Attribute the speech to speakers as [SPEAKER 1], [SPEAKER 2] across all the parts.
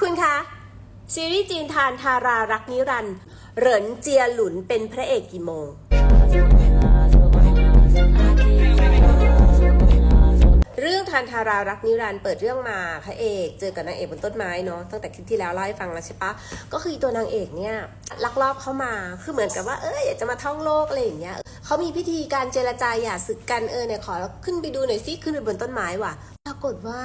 [SPEAKER 1] คุณคะซีรีส์จีนทานทารารักนิรันด์เหรินเจียหลุนเป็นพระเอกกี่โมง เรื่องทานทารารักนิรันด์เปิดเรื่องมาพระเอกเจอกับนางเอกบนต้นไม้เนาะตั้งแต่คลิปที่แล้วเล่าให้ฟังแล้วใช่ปะก็คือตัวนางเอกเนี่ยลักลอบเข้ามาคือเหมือนกับว่าเอออยากจะมาท่องโลกอะไรอย่างเงี้ยเขามีพิธีการเจรจาหย่าศึกกันเออเนี่ยขอขึ้นไปดูหน่อยซิขึ้นไปบนต้นไม้ว่ะากฏว่า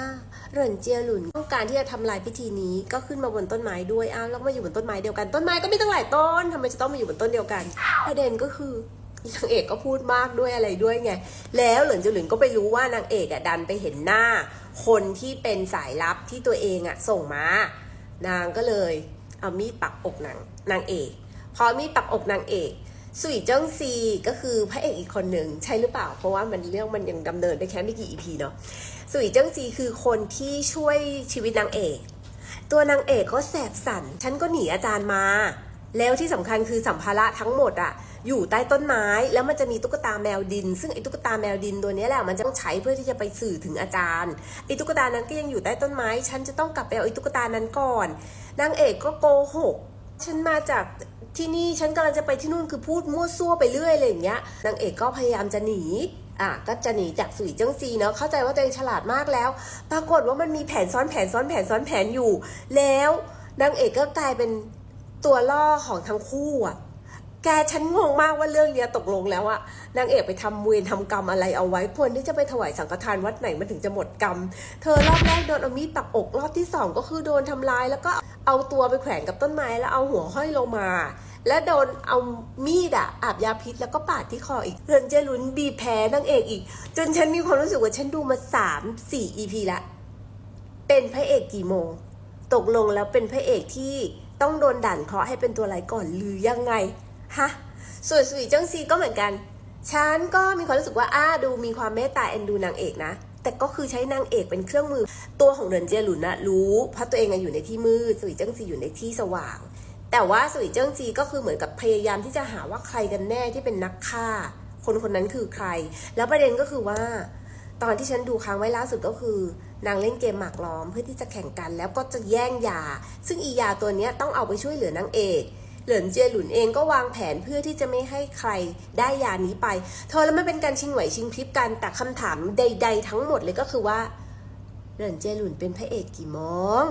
[SPEAKER 1] เหรินเจียหลุนต้องการที่จะทำลายพิธีนี้ก็ขึ้นมาบนต้นไม้ด้วยอ้าวแล้วมาอยู่บนต้นไม้เดียวกันต้นไม้ก็มีตั้งหลายต้นทำไมจะต้องมาอยู่บนต้นเดียวกันประเด็นก็คือนางเอกก็พูดมากด้วยอะไรด้วยไง แล้วเหลินจิหลินก็ไปรู้ว่านางเอกอะดันไปเห็นหน้า คนที่เป็นสายลับที่ตัวเองอะส่งมา นางก็เลยเอามีดปักอกนางนางเอก พอมีดปักอกนางเอก สุยเจิ้งซีก็คือพระเอกอีกคนหนึ่งใช่หรือเปล่า เพราะว่ามันเรื่องมันยังดำเนินได้แค่ไม่กี่ EP เนาะสุยเจิ้งซีคือคนที่ช่วยชีวิตนางเอก ตัวนางเอกก็แสบสันฉันก็หนีอาจารย์มา แล้วที่สำคัญคือสัมภาระทั้งหมดอะอยู่ใต้ต้นไม้แล้วมันจะมีตุ๊กตาแมวดิน ซึ่งไอ้ตุ๊กตาแมวดินตัวนี้แหละมันจะต้องใช้เพื่อที่จะไปสื่อถึงอาจารย์ไอ้ตุ๊กตานั้นก็ยังอยู่ใต้ต้นไม้ ฉันจะต้องกลับไปเอาไอ้ตุ๊กตานั้นก่อนนางเอกก็โกหกฉันมาจาก ที่นี่ฉันกำลังจะไปที่นู่นคือพูดมั่วซั่วไปเรื่อยอะไรอย่างเงี้ยนางเอกก็พยายามจะหนีอะก็จะหนีจากสุยเจิ้งซีเนาะเข้าใจว่าตัวเองฉลาดมากแล้ว ปรากฏว่ามันมีแผนซ้อนแผนซ้อนแผนซ้อนแผนอยู่ แล้วนางเอกก็กลายเป็นตัวล่อของทั้งคู่อะแกฉันงงมากว่าเรื่องเนี้ยตกลงแล้วอะนางเอกไปทำเวรทำกรรมอะไรเอาไว้ควรที่จะไปถวายสังฆทานวัดไหนมันถึงจะหมดกรรม เธอรอบแรกโดนเอามีดปักอกรอบที่สองก็คือโดนทำร้ายแล้วก็ เอาตัวไปแขวนกับต้นไม้แล้วเอาหัวห้อยลงมา และโดนเอามีดอะอาบยาพิษแล้วก็ปาดที่คออีกเรือนเจลุนบีแพ้นางเอกอีก จนฉันมีความรู้สึกว่าฉันดูมาสามสี่ EP ละเป็นพระเอกกี่โมง ตกลงแล้วเป็นพระเอกที่ต้องโดนด่านเคราะห์ให้เป็นตัวไรายก่อนหรือยังไงฮะส่วนสุยเจิ้งซีก็เหมือนกัน ฉันก็มีความรู้สึกว่าอ้าดูมีความเมตตาเอ็นดูนางเอกนะ แต่ก็คือใช้นางเอกเป็นเครื่องมือ ตัวของเดินเจียหลุนนะรู้เพราะตัวเองอยู่ในที่มืดสุยเจิ้งซีอยู่ในที่สว่าง แต่ว่าสุยเจิ้งซีก็คือเหมือนกับพยายามที่จะหาว่าใครกันแน่ที่เป็นนักฆ่า คนคนนั้นคือใคร แล้วประเด็นก็คือว่า ตอนที่ฉันดูค้างไว้ล่าสุดก็คือนางเล่นเกมหมากล้อมเพื่อที่จะแข่งกัน แล้วก็จะแย่งยา ซึ่งอียาตัวเนี้ยต้องเอาไปช่วยเหลือนางเอก เหลินเจียหลุนเองก็วางแผนเพื่อที่จะไม่ให้ใครได้ยานี้ไป เธอแล้วมันเป็นการชิงไหวชิงพริบกันแต่คำถามใด ๆ ทั้งหมดเลยก็คือว่า เหลินเจียหลุนเป็นพระเอกกี่โมง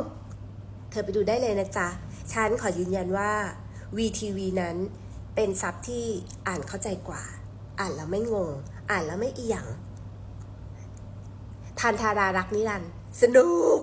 [SPEAKER 1] เธอไปดูได้เลยนะจ๊ะ ฉันขอยืนยันว่า VTV นั้นเป็นซับที่อ่านเข้าใจกว่า อ่านแล้วไม่งง อ่านแล้วไม่อียงทานทารารักนิรันดร์สนุก